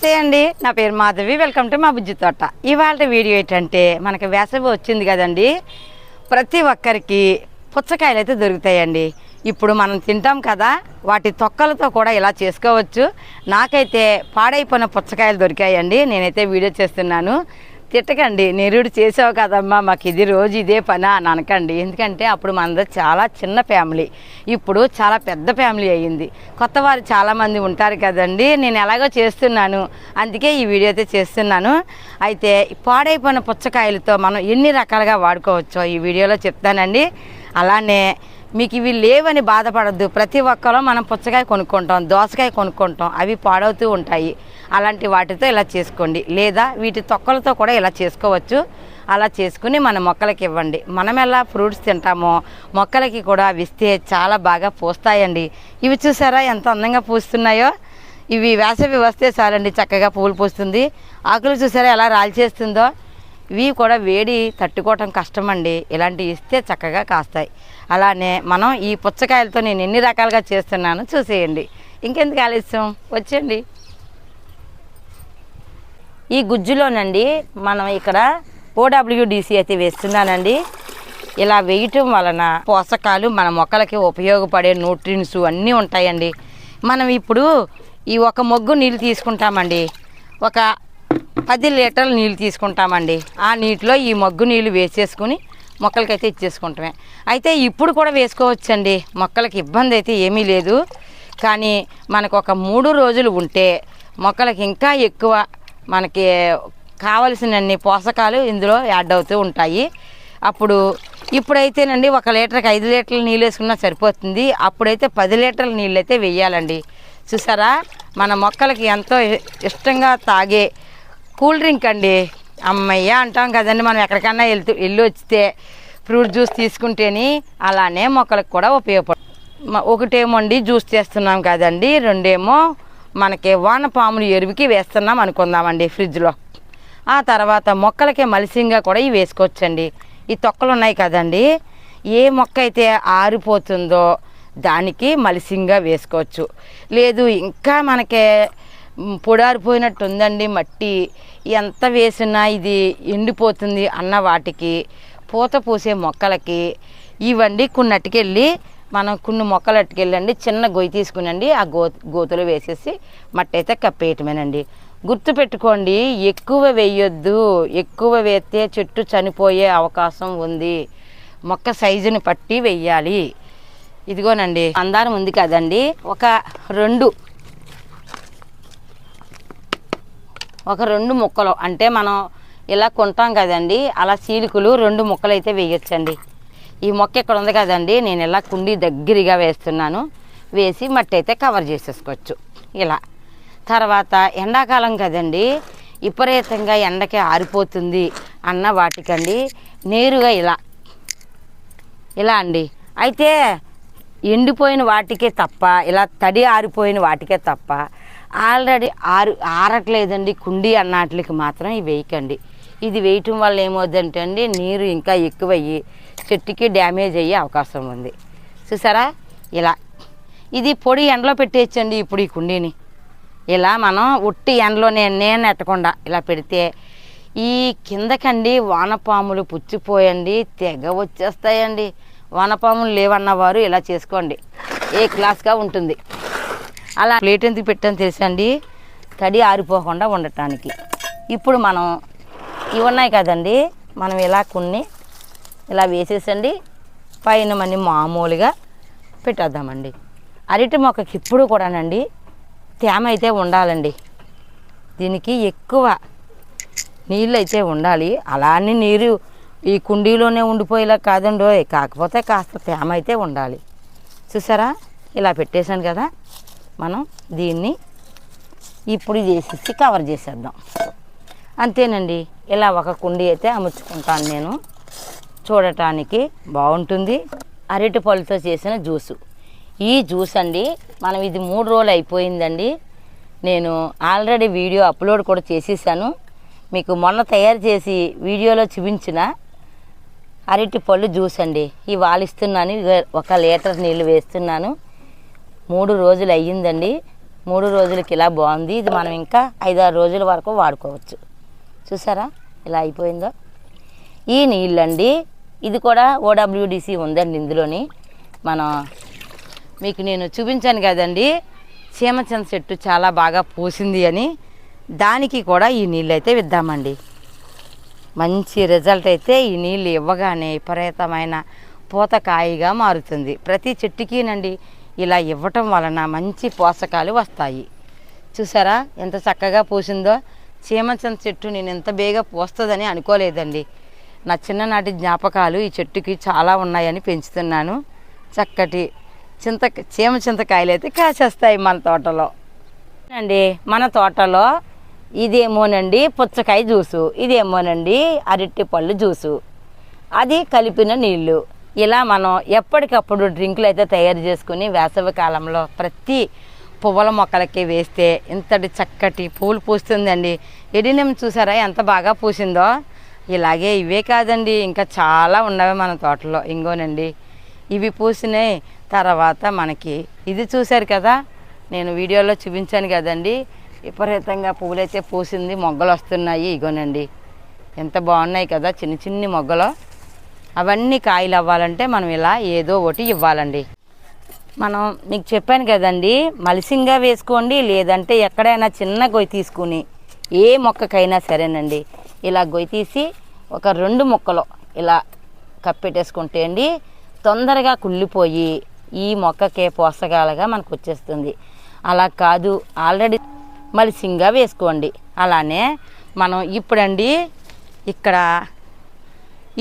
నమస్తే అండి. నా పేరు మాధవి. వెల్కమ్ టు మా బుజ్జి తోట. ఇవాళ వీడియో ఏంటంటే మనకి వేసవి వచ్చింది కదండి. ప్రతి ఒక్కరికి పుచ్చకాయలు అయితే దొరుకుతాయండి. ఇప్పుడు మనం తింటాం కదా వాటి తొక్కలతో కూడా ఇలా చేసుకోవచ్చు. నాకైతే పాడైపోయిన పుచ్చకాయలు దొరికాయండి. నేనైతే వీడియో చేస్తున్నాను. తిట్టకండి నిరుడు చేసావు కదమ్మా మాకు ఇది రోజు ఇదే పని అని అనకండి. ఎందుకంటే అప్పుడు మనది చాలా చిన్న ఫ్యామిలీ. ఇప్పుడు చాలా పెద్ద ఫ్యామిలీ అయ్యింది. కొత్త వారు చాలామంది ఉంటారు కదండి నేను ఎలాగో చేస్తున్నాను. అందుకే ఈ వీడియో అయితే చేస్తున్నాను. అయితే పాడైపోయిన పుచ్చకాయలతో మనం ఎన్ని రకాలుగా వాడుకోవచ్చో ఈ వీడియోలో చెప్తానండి. అలానే మీకు ఇవి లేవని బాధపడద్దు. ప్రతి ఒక్కరూ మనం పుచ్చకాయ కొనుక్కుంటాం దోసకాయ కొనుక్కుంటాం. అవి పాడవుతూ ఉంటాయి. అలాంటి వాటితో ఇలా చేసుకోండి. లేదా వీటి తొక్కలతో కూడా ఇలా చేసుకోవచ్చు. అలా చేసుకుని మన మొక్కలకి ఇవ్వండి. మనం ఎలా ఫ్రూట్స్ తింటామో మొక్కలకి కూడా అవి ఇస్తే చాలా బాగా పూస్తాయండి. ఇవి చూసారా ఎంత అందంగా పూస్తున్నాయో? ఇవి వేసవి వస్తే చాలండి చక్కగా పూలు పూస్తుంది. ఆకులు చూసారా ఎలా రాల్చేస్తుందో? ఇవి కూడా వేడి తట్టుకోవటం కష్టమండి. ఇలాంటివి ఇస్తే చక్కగా కాస్తాయి. అలానే మనం ఈ పుచ్చకాయలతో నేను ఎన్ని రకాలుగా చేస్తున్నాను చూసేయండి. ఇంకెందుకు ఆలస్యం? వచ్చేయండి. ఈ గుజ్జులోనండి మనం ఇక్కడ ఓడబ్ల్యూడిసి అయితే వేస్తున్నానండి. ఇలా వేయటం వలన పోషకాలు మన మొక్కలకి ఉపయోగపడే న్యూట్రిన్స్ అన్నీ ఉంటాయండి. మనం ఇప్పుడు ఈ ఒక మొగ్గు నీళ్ళు తీసుకుంటామండి. ఒక పది లీటర్ల నీళ్ళు తీసుకుంటామండి. ఆ నీటిలో ఈ మగ్గు నీళ్ళు వేసేసుకుని మొక్కలకైతే ఇచ్చేసుకుంటామే. అయితే ఇప్పుడు కూడా వేసుకోవచ్చండి. మొక్కలకి ఇబ్బంది అయితే ఏమీ లేదు. కానీ మనకు ఒక మూడు రోజులు ఉంటే మొక్కలకి ఇంకా ఎక్కువ మనకి కావలసినన్ని పోషకాలు ఇందులో యాడ్ అవుతూ ఉంటాయి. అప్పుడు ఇప్పుడైతేనండి ఒక లీటర్కి ఐదు లీటర్ల నీళ్ళు వేసుకున్నా సరిపోతుంది. అప్పుడైతే పది లీటర్ల నీళ్ళు అయితే వెయ్యాలండి చూసారా? మన మొక్కలకి ఎంతో ఇష్టంగా తాగే కూల్ డ్రింక్ అండి. అమ్మయ్య అంటాం కదండి మనం ఎక్కడికన్నా వెళ్తూ వెళ్ళి వచ్చితే ఫ్రూట్ జ్యూస్ తీసుకుంటేని అలానే మొక్కలకు కూడా ఉపయోగపడు ఒకటేమో అండి జ్యూస్ చేస్తున్నాం కదండి రెండేమో మనకి వానపాములు ఎరువుకి వేస్తున్నాం అనుకుందామండి ఫ్రిడ్జ్లో. ఆ తర్వాత మొక్కలకి మలిసింగా కూడా ఇవి వేసుకోవచ్చండి. ఈ తొక్కలు ఉన్నాయి కదండి ఏ మొక్క అయితే ఆరిపోతుందో దానికి మలిసింగా వేసుకోవచ్చు. లేదు ఇంకా మనకి పొడారిపోయినట్టు ఉందండి మట్టి. ఎంత వేసినా ఇది ఎండిపోతుంది అన్న వాటికి పూత పూసే మొక్కలకి. ఇవండి కొన్ని అట్టుకెళ్ళి మనం కొన్ని మొక్కలు అట్టుకెళ్ళండి చిన్న గొయ్యి తీసుకునండి ఆ గో గోతులు వేసేసి మట్టి అయితే కప్పేయటమేనండి. గుర్తుపెట్టుకోండి ఎక్కువ వేయొద్దు. ఎక్కువ వేస్తే చెట్టు చనిపోయే అవకాశం ఉంది. మొక్క సైజుని పట్టి వెయ్యాలి ఇదిగోనండి అందారం ఉంది కదండి ఒక రెండు ఒక రెండు ముక్కలు. అంటే మనం ఇలా కొంటాం కదండి అలా చీలికలు రెండు ముక్కలు అయితే వేయొచ్చండి. ఈ మొక్క ఇక్కడ ఉంది కదండి నేను ఇలా కుండీ దగ్గరగా వేస్తున్నాను. వేసి మట్టి అయితే కవర్ చేసేసుకోవచ్చు. ఇలా. తర్వాత ఎండాకాలం కదండి విపరీతంగా ఎండకి ఆరిపోతుంది అన్న వాటికండి నేరుగా ఇలా. ఇలా అండి. అయితే ఎండిపోయిన వాటికే తప్ప ఇలా తడి ఆరిపోయిన వాటికే తప్ప ఆల్రెడీ ఆరు ఆరట్లేదండి కుండీ అన్నట్లకి మాత్రం ఇవి వేయకండి. ఇది వేయటం వల్ల ఏమవుద్దంటే అండి నీరు ఇంకా ఎక్కువయ్యి చెట్టుకి డ్యామేజ్ అయ్యే అవకాశం ఉంది. చూసారా? ఇలా. ఇది పొడి ఎండలో పెట్టేయచ్చండి ఇప్పుడు ఈ కుండీని. ఇలా మనం ఉట్టి ఎండలో నేను నేను ఎట్టకుండా ఇలా పెడితే ఈ కిందకండి వానపాములు పుచ్చిపోయండి తెగ వచ్చేస్తాయండి. వానపాములు లేవన్నవారు ఇలా చేసుకోండి. ఏ క్లాస్గా ఉంటుంది? అలా ప్లేట్ ఎందుకు పెట్టాను తెలుసండి తడి ఆరిపోకుండా ఉండటానికి. ఇప్పుడు మనం ఇవి ఉన్నాయి కదండి మనం ఇలా కొన్ని ఇలా వేసేసండి పైన మని మామూలుగా పెట్టేద్దామండి. అరటి మొక్కకి ఇప్పుడు కూడానండి తేమ అయితే ఉండాలండి. దీనికి ఎక్కువ నీళ్ళు అయితే ఉండాలి. అలానే నీరు ఈ కుండీలోనే ఉండిపోయేలా కాదండి కాకపోతే కాస్త తేమ అయితే ఉండాలి. చూసారా? ఇలా పెట్టేశాను కదా. మనం దీన్ని ఇప్పుడు ఇది వేసేసి కవర్ చేసేద్దాం. అంతేనండి. ఇలా ఒక కుండీ అయితే అమర్చుకుంటాను నేను. చూడటానికి బాగుంటుంది. అరటి పళ్ళతో చేసిన జ్యూసు. ఈ జ్యూస్ అండి మనం ఇది మూడు రోజులు అయిపోయిందండి. నేను ఆల్రెడీ వీడియో అప్లోడ్ కూడా చేసేసాను. మీకు మొన్న తయారు చేసి వీడియోలో చూపించిన అరటి పళ్ళు జ్యూస్ అండి. ఈ వాలిస్తున్నాను ఒక లీటర్ నీళ్ళు వేస్తున్నాను. మూడు రోజులు అయ్యిందండి. మూడు రోజులకి ఇలా బాగుంది. ఇది మనం ఇంకా ఐదారు రోజుల వరకు వాడుకోవచ్చు. చూసారా? ఇలా అయిపోయిందో? ఈ నీళ్ళండి. ఇది కూడా ఓడబ్ల్యూడిసి ఉందండి ఇందులోని. మనం మీకు నేను చూపించాను కదండి. చీమచంద చెట్టు చాలా బాగా పూసింది అని. దానికి కూడా ఈ నీళ్ళు అయితే విద్దామండి. మంచి రిజల్ట్ అయితే ఈ నీళ్ళు ఇవ్వగానే విపరీతమైన పూతకాయగా మారుతుంది. ప్రతి చెట్టుకినండి ఇలా ఇవ్వటం వలన మంచి పోషకాలు వస్తాయి. చూసారా? ఎంత చక్కగా పూసిందో? చీమచంద చెట్టు నేను ఎంత బేగా పూస్తుందని అనుకోలేదండి. నా చిన్ననాటి జ్ఞాపకాలు ఈ చెట్టుకి చాలా ఉన్నాయని పెంచుతున్నాను. చక్కటి చింత చీమ చింతకాయలు అయితే కాసేస్తాయి మన తోటలో. అండి మన తోటలో ఇదేమోనండి పుచ్చకాయ జ్యూసు ఇదేమోనండి అరటి పళ్ళు జ్యూసు. అది కలిపిన నీళ్ళు. ఇలా మనం ఎప్పటికప్పుడు డ్రింకులు అయితే తయారు చేసుకుని వేసవి కాలంలో ప్రతి పువ్వుల మొక్కలకి వేస్తే ఇంతటి చక్కటి పూలు పూస్తుందండి. ఎడినం చూసారా ఎంత బాగా పూసిందో? ఇలాగే ఇవే కాదండి ఇంకా చాలా ఉన్నవి మన తోటలో. ఇంగోనండి ఇవి పూసినాయి తర్వాత మనకి ఇది చూశారు కదా నేను వీడియోలో చూపించాను కదండి. విపరీతంగా పువ్వులైతే పూసింది మొగ్గలు వస్తున్నాయి ఇగోనండి. ఎంత బాగున్నాయి కదా చిన్న చిన్ని మొగ్గలు. అవన్నీ కాయలు అవ్వాలంటే మనం ఇలా ఏదో ఒకటి ఇవ్వాలండి. మనం మీకు చెప్పాను కదండి మలిసింగా వేసుకోండి లేదంటే ఎక్కడైనా చిన్న గొయ్యి తీసుకుని ఏ మొక్కకైనా సరేనండి. ఇలా గొయ్యి తీసి ఒక రెండు మొక్కలు ఇలా కప్పెట్టేసుకుంటే అండి తొందరగా కుళ్ళిపోయి ఈ మొక్కకే పోషకాలుగా మనకు వచ్చేస్తుంది. అలా కాదు ఆల్రెడీ మలిసింగా వేసుకోండి. అలానే మనం ఇప్పుడండి ఇక్కడ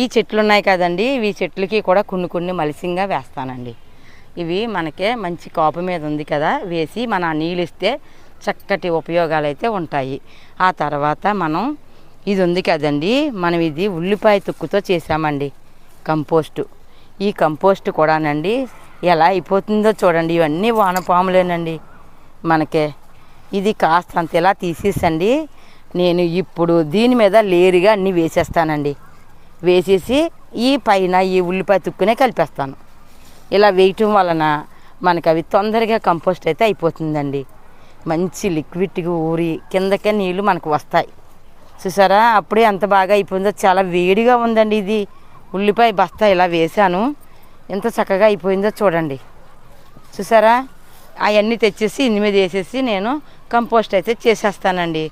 ఈ చెట్లు ఉన్నాయి కదండి. ఈ చెట్లకి కూడా కొన్ని కొన్ని మలిసింగా వేస్తానండి. ఇవి మనకే మంచి కాపు మీద ఉంది కదా. వేసి మన నీళ్ళు ఇస్తే చక్కటి ఉపయోగాలు అయితే ఉంటాయి. ఆ తర్వాత మనం ఇది ఉంది కదండి. మనం ఇది ఉల్లిపాయ తుక్కుతో చేసామండి. కంపోస్టు. ఈ కంపోస్ట్ కూడానండి ఎలా అయిపోతుందో చూడండి. ఇవన్నీ వానపాములేనండి మనకే. ఇది కాస్త అంత ఇలా తీసేసండి. నేను ఇప్పుడు దీని మీద లేరుగా అన్నీ వేసేస్తానండి. వేసేసి ఈ పైన ఈ ఉల్లిపాయ తుక్కునే కలిపేస్తాను. ఇలా వేయటం వలన మనకు అవి తొందరగా కంపోస్ట్ అయితే అయిపోతుందండి. మంచి లిక్విడ్గా ఊరి కిందకే నీళ్ళు మనకు వస్తాయి. చూసారా? అప్పుడే ఎంత బాగా అయిపోయిందో చాలా వేడిగా ఉందండి ఇది. ఉల్లిపాయ బస్తా ఇలా వేశాను. ఎంత చక్కగా అయిపోయిందో చూడండి. చూసారా? అవన్నీ తెచ్చేసి ఇంటి మీద వేసేసి నేను కంపోస్ట్ అయితే చేసేస్తానండి.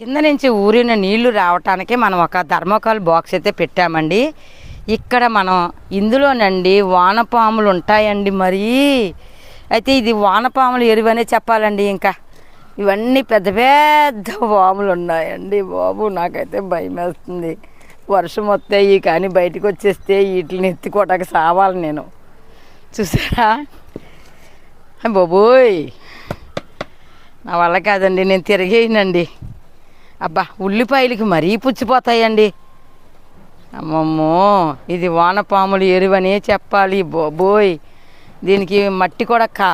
కింద నుంచి ఊరిన నీళ్ళు రావటానికి మనం ఒక ధర్మకాల్ బాక్స్ అయితే పెట్టామండి. ఇక్కడ మనం ఇందులోనండి వానపాములు ఉంటాయండి మరి. అయితే ఇది వానపాములు ఎరువనే చెప్పాలండి ఇంకా. ఇవన్నీ పెద్ద పెద్ద పాములు ఉన్నాయండి బాబు నాకైతే భయం వేస్తుంది. వర్షం వస్తాయి కానీ బయటకు వచ్చేస్తే వీటిని ఎత్తుకోవటానికి సావాలి నేను. చూసారా? బాబోయ్ నా వల్ల కాదండి నేను తిరిగేయనండి. అబ్బా ఉల్లిపాయలకి మరీ పుచ్చిపోతాయండి. అమ్మమ్మో ఇది వానపాములు ఎరువనే చెప్పాలి బోబోయ్ దీనికి మట్టి కూడా కా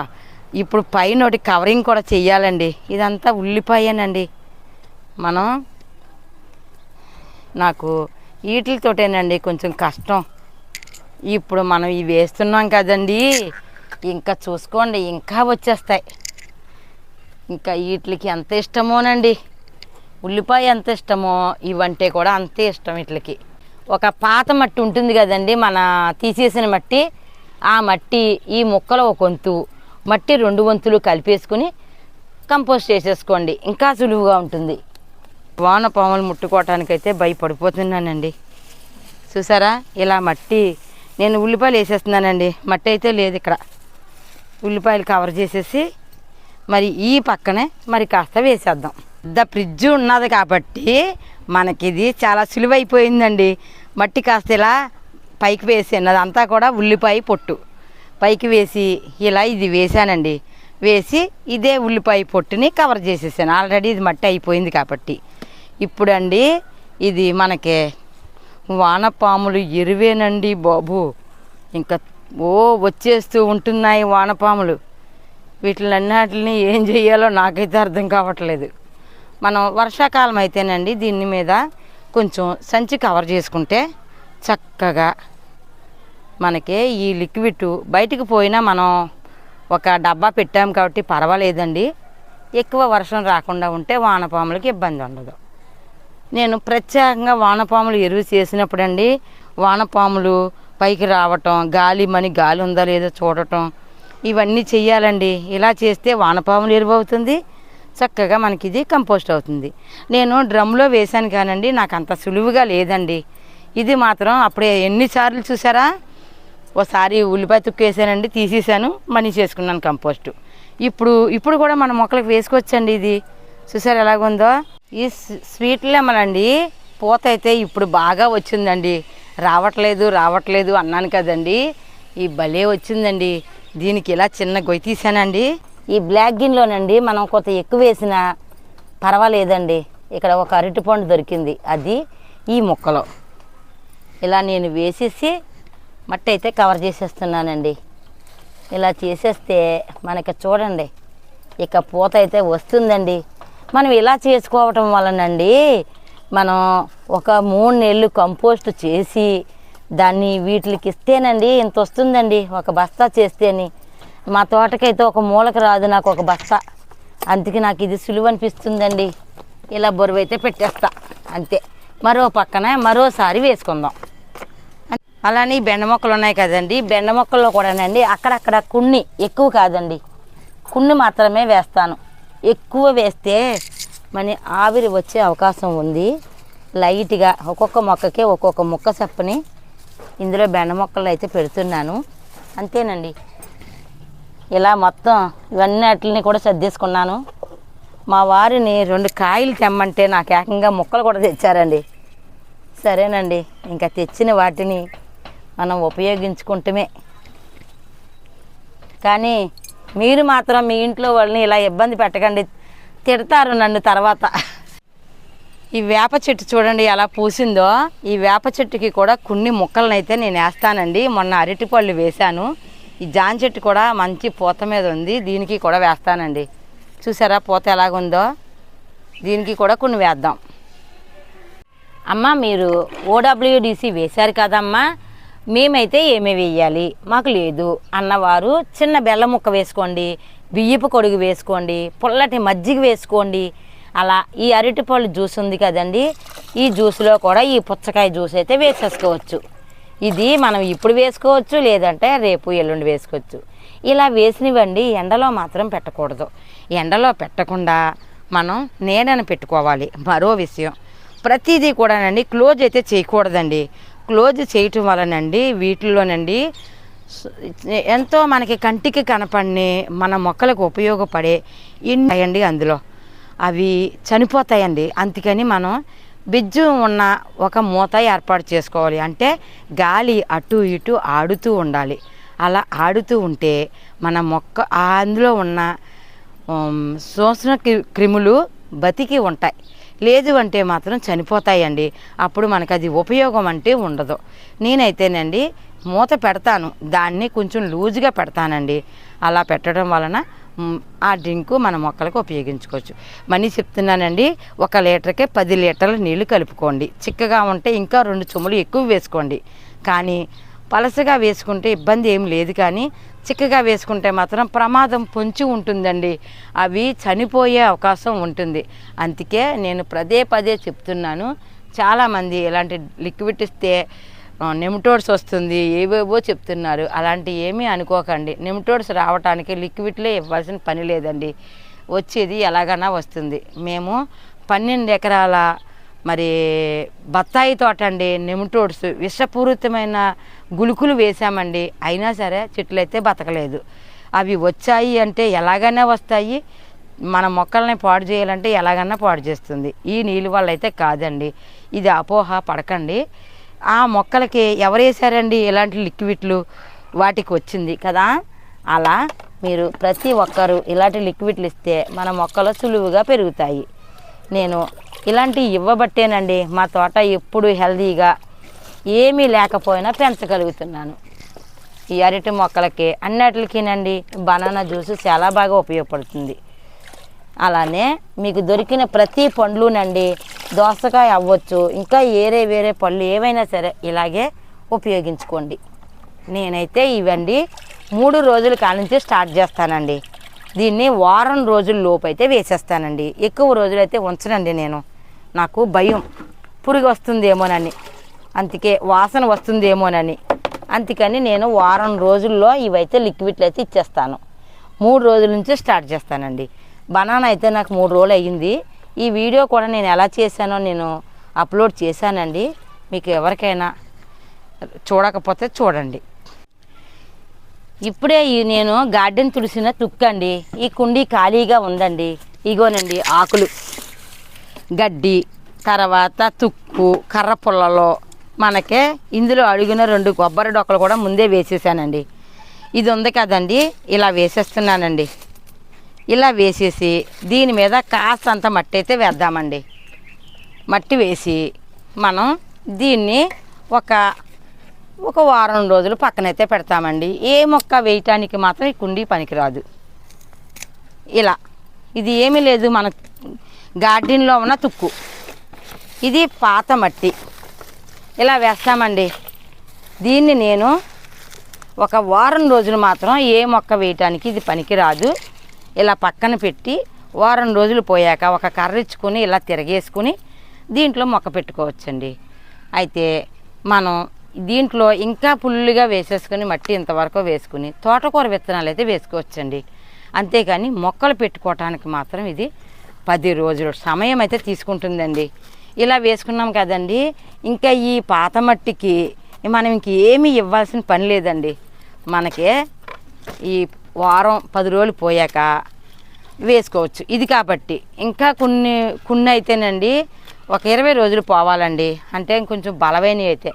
ఇప్పుడు పైన ఒకటి కవరింగ్ కూడా చెయ్యాలండి. ఇదంతా ఉల్లిపాయేనండి. మనం నాకు వీటితోటేనండి కొంచెం కష్టం. ఇప్పుడు మనం ఇవి వేస్తున్నాం కదండి. ఇంకా చూసుకోండి ఇంకా వచ్చేస్తాయి. ఇంకా వీటికి ఎంత ఇష్టమోనండి. ఉల్లిపాయ ఎంత ఇష్టమో ఇవంటే కూడా అంతే ఇష్టం వీటికి. ఒక పాత మట్టి ఉంటుంది కదండి మన తీసేసిన మట్టి ఆ మట్టి ఈ ముక్కల ఒక వంతు మట్టి రెండు వంతులు కలిపేసుకుని కంపోస్ట్ చేసేసుకోండి. ఇంకా సులువుగా ఉంటుంది. వాన పాములు ముట్టుకోవటానికైతే భయపడిపోతున్నానండి. చూసారా? ఇలా మట్టి నేను ఉల్లిపాయలు వేసేస్తున్నానండి. మట్టి అయితే లేదు ఇక్కడ. ఉల్లిపాయలు కవర్ చేసేసి మరి ఈ పక్కనే మరి కాస్త వేసేద్దాం. పెద్ద ఫ్రిడ్జ్ ఉన్నది కాబట్టి మనకి ఇది చాలా సులువైపోయిందండి. మట్టి కాస్త ఇలా పైకి వేసాను అదంతా కూడా ఉల్లిపాయ పొట్టు. పైకి వేసి ఇలా ఇది వేసానండి. వేసి ఇదే ఉల్లిపాయ పొట్టుని కవర్ చేసేసాను. ఆల్రెడీ ఇది మట్టి అయిపోయింది కాబట్టి. ఇప్పుడండి ఇది మనకి వానపాములు ఎరువేనండి బాబు. ఇంకా ఓ వచ్చేస్తూ ఉంటున్నాయి వానపాములు. వీటిలన్నిటిని ఏం చేయాలో నాకైతే అర్థం కావట్లేదు. మనం వర్షాకాలం అయితేనండి దీని మీద కొంచెం సంచి కవర్ చేసుకుంటే చక్కగా మనకి ఈ లిక్విడ్ బయటికి పోయినా మనం ఒక డబ్బా పెట్టాం కాబట్టి పర్వాలేదండి. ఎక్కువ వర్షం రాకుండా ఉంటే వానపాములకి ఇబ్బంది ఉండదు. నేను ప్రత్యేకంగా వానపాములు ఎరువు చేసినప్పుడండి వానపాములు పైకి రావటం గాలి మని గాలి ఉందా లేదో చూడటం ఇవన్నీ చెయ్యాలండి. ఇలా చేస్తే వానపాములు ఎరువు అవుతుంది. చక్కగా మనకి ఇది కంపోస్ట్ అవుతుంది. నేను డ్రమ్లో వేశాను కానండి నాకు అంత సులువుగా లేదండి. ఇది మాత్రం అప్పుడే ఎన్నిసార్లు చూసారా? ఒకసారి ఉల్లిపాయ తుక్కు వేసానండి తీసేసాను మనీ చేసుకున్నాను కంపోస్ట్. ఇప్పుడు ఇప్పుడు కూడా మన మొక్కలకు వేసుకోవచ్చండి ఇది. చూసారు ఎలాగుందో? ఈ స్వీట్ లెమన్ అండి పూత అయితే ఇప్పుడు బాగా వచ్చిందండి. రావట్లేదు రావట్లేదు అన్నాను కదండి. ఈ భలే వచ్చిందండి. దీనికి ఇలా చిన్న గొయ్యి తీసానండి. ఈ బ్లాక్ గిన్లోనండి మనం కొంత ఎక్కువ వేసినా పర్వాలేదండి. ఇక్కడ ఒక అరటిపండు దొరికింది. అది ఈ మొక్కలో. ఇలా నేను వేసేసి మట్టి అయితే కవర్ చేసేస్తున్నానండి. ఇలా చేసేస్తే మనకి చూడండి ఇక పూత అయితే వస్తుందండి. మనం ఇలా చేసుకోవటం వలనండి మనం ఒక మూడు నెలలు కంపోస్ట్ చేసి దాన్ని వీటికి ఇస్తేనండి ఇంత వస్తుందండి. ఒక బస్తా చేస్తేని మా తోటకైతే ఒక మూలకి రాదు నాకు ఒక బస్తా అందుకే నాకు ఇది సులువు అనిపిస్తుందండి. ఇలా బరువు అయితే పెట్టేస్తా అంతే. మరో పక్కన మరోసారి వేసుకుందాం. అలానే ఈ బెండ మొక్కలు ఉన్నాయి కదండి బెండ మొక్కల్లో కూడానండి అక్కడక్కడ కొన్ని ఎక్కువ కాదండి. కొన్ని మాత్రమే వేస్తాను. ఎక్కువ వేస్తే మన ఆవిరి వచ్చే అవకాశం ఉంది. లైట్గా ఒక్కొక్క మొక్కకి ఒక్కొక్క మొక్క చెప్పని ఇందులో బెండ మొక్కలు అయితే పెడుతున్నాను. అంతేనండి. ఇలా మొత్తం ఇవన్నీ వాటిని కూడా సర్దేసుకున్నాను. మా వారిని రెండు కాయలు తెమ్మంటే నాకు ఏకంగా ముక్కలు కూడా తెచ్చారండి. సరేనండి ఇంకా తెచ్చిన వాటిని మనం ఉపయోగించుకుంటమే. కానీ మీరు మాత్రం మీ ఇంట్లో వాళ్ళని ఇలా ఇబ్బంది పెట్టకండి. తిడతారు నన్ను తర్వాత. ఈ వేప చెట్టు చూడండి ఎలా పూసిందో. ఈ వేప చెట్టుకి కూడా కొన్ని ముక్కలనైతే నేను వేస్తానండి. మొన్న అరటిపళ్ళు వేశాను. ఈ జాన్ చెట్టు కూడా మంచి పూత మీద ఉంది. దీనికి కూడా వేస్తానండి. చూసారా పూత ఎలాగుందో? దీనికి కూడా కొన్ని వేద్దాం. అమ్మ మీరు ఓడబ్ల్యూడిసి వేశారు కదమ్మా. మేమైతే ఏమి వేయాలి? మాకు లేదు. అన్నవారు చిన్న బెల్లం ముక్క వేసుకోండి బియ్యపు కొడుగు వేసుకోండి పుల్లటి మజ్జిగ వేసుకోండి. అలా ఈ అరటిపళ్ళు జ్యూస్ ఉంది కదండి ఈ జ్యూస్లో కూడా ఈ పుచ్చకాయ జ్యూస్ అయితే వేసేసుకోవచ్చు. ఇది మనం ఇప్పుడు వేసుకోవచ్చు లేదంటే రేపు ఎల్లుండి వేసుకోవచ్చు. ఇలా వేసినవండి ఎండలో మాత్రం పెట్టకూడదు. ఎండలో పెట్టకుండా మనం నీడను పెట్టుకోవాలి. మరో విషయం ప్రతిదీ కూడానండి క్లోజ్ అయితే చేయకూడదండి. క్లోజ్ చేయటం వలనండి వీటిల్లోనండి ఎంతో మనకి కంటికి కనపడిని మన మొక్కలకు ఉపయోగపడే ఇన్ని అండి అందులో. అవి చనిపోతాయండి. అందుకని మనం బిజ్జు ఉన్న ఒక మూత ఏర్పాటు చేసుకోవాలి. అంటే గాలి అటు ఇటు ఆడుతూ ఉండాలి. అలా ఆడుతూ ఉంటే మన మొక్క అందులో ఉన్న ఉమ్, శోషణ క్రి- క్రిములు బతికి ఉంటాయి. లేదు అంటే మాత్రం చనిపోతాయండి. అప్పుడు మనకు అది ఉపయోగం అంటే ఉండదు. నేనైతేనండి మూత పెడతాను. దాన్ని కొంచెం లూజుగా పెడతానండి. అలా పెట్టడం వలన ఆ డ్రింకు మన మొక్కలకు ఉపయోగించుకోవచ్చు. మనీ చెప్తున్నానండి ఒక లీటర్కే పది లీటర్ల నీళ్ళు కలుపుకోండి. చిక్కగా ఉంటే ఇంకా రెండు చుమ్ములు ఎక్కువ వేసుకోండి. కానీ పలసగా వేసుకుంటే ఇబ్బంది ఏం లేదు కానీ చిక్కగా వేసుకుంటే మాత్రం ప్రమాదం పొంచి ఉంటుందండి. అవి చనిపోయే అవకాశం ఉంటుంది. అందుకే నేను పదే పదే చెప్తున్నాను. చాలామంది ఇలాంటి లిక్విడ్ ఇస్తే నెమటోడ్స్ వస్తుంది ఏవేవో చెప్తున్నారు. అలాంటి ఏమీ అనుకోకండి. నెమటోడ్స్ రావటానికి లిక్విడ్లే ఇవ్వాల్సిన పని లేదండి. వచ్చేది ఎలాగైనా వస్తుంది. మేము పన్నెండు ఎకరాల మరి బత్తాయి తోట అండి నెమటోడ్స్ విషపూరితమైన గులుకులు వేసామండి. అయినా సరే చెట్లు అయితే బతకలేదు. అవి వచ్చాయి అంటే ఎలాగైనా వస్తాయి. మన మొక్కల్ని పాడు చేయాలంటే ఎలాగన్నా పాడు చేస్తుంది. ఈ నీళ్ళు వల్ల అయితే కాదండి. ఇది అపోహ పడకండి. ఆ మొక్కలకి ఎవరేసారండి ఇలాంటి లిక్విడ్లు? వాటికి వచ్చింది కదా? అలా మీరు ప్రతి ఒక్కరు ఇలాంటి లిక్విడ్లు ఇస్తే మన మొక్కలు సులువుగా పెరుగుతాయి. నేను ఇలాంటివి ఇవ్వబట్టేనండి. మా తోట ఎప్పుడు హెల్దీగా ఏమీ లేకపోయినా పెంచగలుగుతున్నాను. ఈ అరటి మొక్కలకి అన్నిటికీనండి బనానా జ్యూస్ చాలా బాగా ఉపయోగపడుతుంది. అలానే మీకు దొరికిన ప్రతి పండ్లునండి దోసకాయ అవ్వచ్చు ఇంకా వేరే వేరే పళ్ళు ఏవైనా సరే ఇలాగే ఉపయోగించుకోండి. నేనైతే ఇవండి మూడు రోజుల కానుంచి స్టార్ట్ చేస్తానండి. దీన్ని వారం రోజుల లోపు అయితే వేసేస్తానండి. ఎక్కువ రోజులు అయితే ఉంచనండి నేను. నాకు భయం. పురుగు వస్తుందేమోనని. అందుకే వాసన వస్తుందేమోనని. అందుకని నేను వారం రోజుల్లో ఇవైతే లిక్విడ్లు అయితే ఇచ్చేస్తాను. మూడు రోజుల నుంచి స్టార్ట్ చేస్తానండి. బనానా అయితే నాకు మూడు రోజులు అయ్యింది. ఈ వీడియో కూడా నేను ఎలా చేశానో నేను అప్లోడ్ చేశానండి. మీకు ఎవరికైనా చూడకపోతే చూడండి. ఇప్పుడే ఈ నేను గార్డెన్ తులిసిన తుక్కండి ఈ కుండీ ఖాళీగా ఉందండి. ఇగోనండి ఆకులు. గడ్డి తర్వాత తుక్కు కర్ర పుల్లలో. మనకే ఇందులో అడిగిన రెండు కొబ్బరి డొక్కలు కూడా ముందే వేసేసానండి. ఇది ఉంది కదండి. ఇలా వేసేస్తున్నానండి. ఇలా వేసేసి దీని మీద కాస్తంత మట్టి అయితే వేద్దామండి. మట్టి వేసి మనం దీన్ని ఒక ఒక వారం రోజులు పక్కనైతే పెడతామండి. ఏ మొక్క వేయటానికి మాత్రం ఈ కుండీ పనికిరాదు. ఇలా. ఇది ఏమీ లేదు మన గార్డెన్లో ఉన్న తుక్కు. ఇది పాత మట్టి. ఇలా వేస్తామండి. దీన్ని నేను ఒక వారం రోజులు మాత్రం ఏ మొక్క వేయటానికి ఇది పనికిరాదు. ఇలా పక్కన పెట్టి వారం రోజులు పోయాక ఒక కర్ర ఇచ్చుకొని ఇలా తిరగేసుకుని దీంట్లో మొక్క పెట్టుకోవచ్చండి. అయితే మనం దీంట్లో ఇంకా పుల్లుగా వేసేసుకుని మట్టి ఇంతవరకు వేసుకుని తోటకూర విత్తనాలు అయితే వేసుకోవచ్చండి. అంతేకాని మొక్కలు పెట్టుకోవటానికి మాత్రం ఇది పది రోజులు సమయం అయితే తీసుకుంటుందండి. ఇలా వేసుకున్నాం కదండి ఇంకా ఈ పాత మట్టికి మనం ఇంకేమీ ఇవ్వాల్సిన పని లేదండి. మనకే ఈ వారం పది రోజులు పోయాక వేసుకోవచ్చు. ఇది కాబట్టి ఇంకా కొన్ని కొన్ని అయితేనండి ఒక ఇరవై రోజులు పోవాలండి. అంటే కొంచెం బలమైనవి అయితే.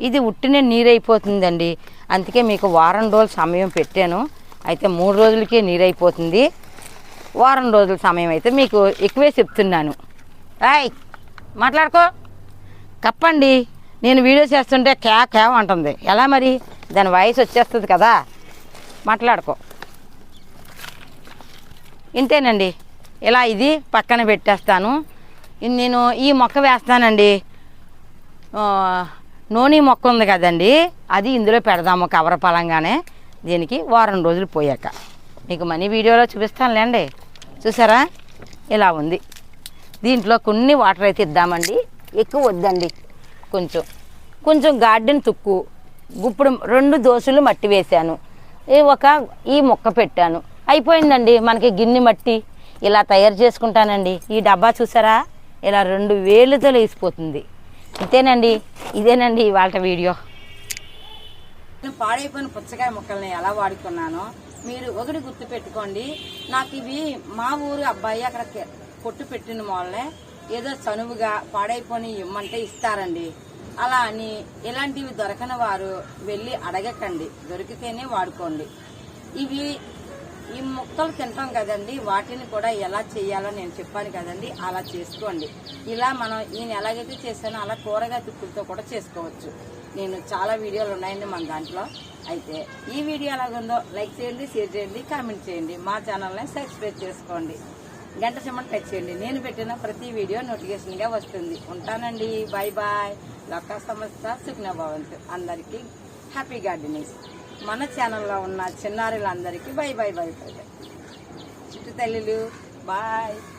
ఇది ఉట్టినే నీరైపోతుందండి. అందుకే మీకు వారం రోజులు సమయం పెట్టాను. అయితే మూడు రోజులకే నీరైపోతుంది. వారం రోజుల సమయం అయితే మీకు ఎక్కువే చెప్తున్నాను. రాయ్ మాట్లాడుకో. కప్పండి. నేను వీడియో చేస్తుంటే క్యా క్యా అంటుంది. ఎలా మరి? దాని వాయిస్ వచ్చేస్తుంది కదా. మాట్లాడుకో. ఇంతేనండి. ఇలా ఇది పక్కన పెట్టేస్తాను. నేను ఈ మొక్క వేస్తానండి. నూనె మొక్క ఉంది కదండి. అది ఇందులో పెడదాము కవర పలంగానే. దీనికి వారం రోజులు పోయాక. మీకు మనీ వీడియోలో చూపిస్తానులేండి. చూసారా? ఇలా ఉంది. దీంట్లో కొన్ని వాటర్ అయితే ఇద్దామండి. ఎక్కువ వద్దండి. కొంచెం. కొంచెం గార్డెన్ తుక్కు. గుప్పుడు రెండు దోశలు మట్టి వేశాను. ఒక ఈ మొక్క పెట్టాను. అయిపోయిందండి మనకి గిన్నె మట్టి. ఇలా తయారు చేసుకుంటానండి. ఈ డబ్బా చూసారా? ఇలా రెండు వేలుతో లేసిపోతుంది ఇంతేనండి ఇదేనండి ఇవాళ వీడియో. నేను పాడైపోయిన పుచ్చకాయ మొక్కల్ని ఎలా వాడుకున్నానో మీరు ఒకటి గుర్తు పెట్టుకోండి. నాకు ఇవి మా ఊరు అబ్బాయి అక్కడ కొట్టు పెట్టిన వాళ్ళే. ఏదో చనువుగా పాడైపోయి ఇమ్మంటే ఇస్తారండి. అలా అని ఇలాంటివి దొరకని వారు వెళ్ళి అడగకండి. దొరికితేనే వాడుకోండి. ఇవి ఈ మొక్కలు తింటాం కదండి. వాటిని కూడా ఎలా చేయాలో నేను చెప్పాను కదండి. అలా చేసుకోండి. ఇలా మనం ఈయన ఎలాగైతే చేశానో అలా కూరగాయ తుక్కులతో కూడా చేసుకోవచ్చు. నేను చాలా వీడియోలు ఉన్నాయండి మన దాంట్లో. అయితే ఈ వీడియో ఎలాగుందో లైక్ చేయండి షేర్ చేయండి కామెంట్ చేయండి. మా ఛానల్ని సబ్స్క్రైబ్ చేసుకోండి. గంట చెమ్మని టచ్ చేయండి. నేను పెట్టిన ప్రతి వీడియో నోటిఫికేషన్గా వస్తుంది. ఉంటానండి. Bye bye. లొక్క సమస్య సుఖ్న భవంతు. అందరికీ హ్యాపీ గార్డెనింగ్. మన ఛానల్లో ఉన్న చిన్నారులందరికీ బై బై బై బై. చిట్టు తల్లిలు బాయ్.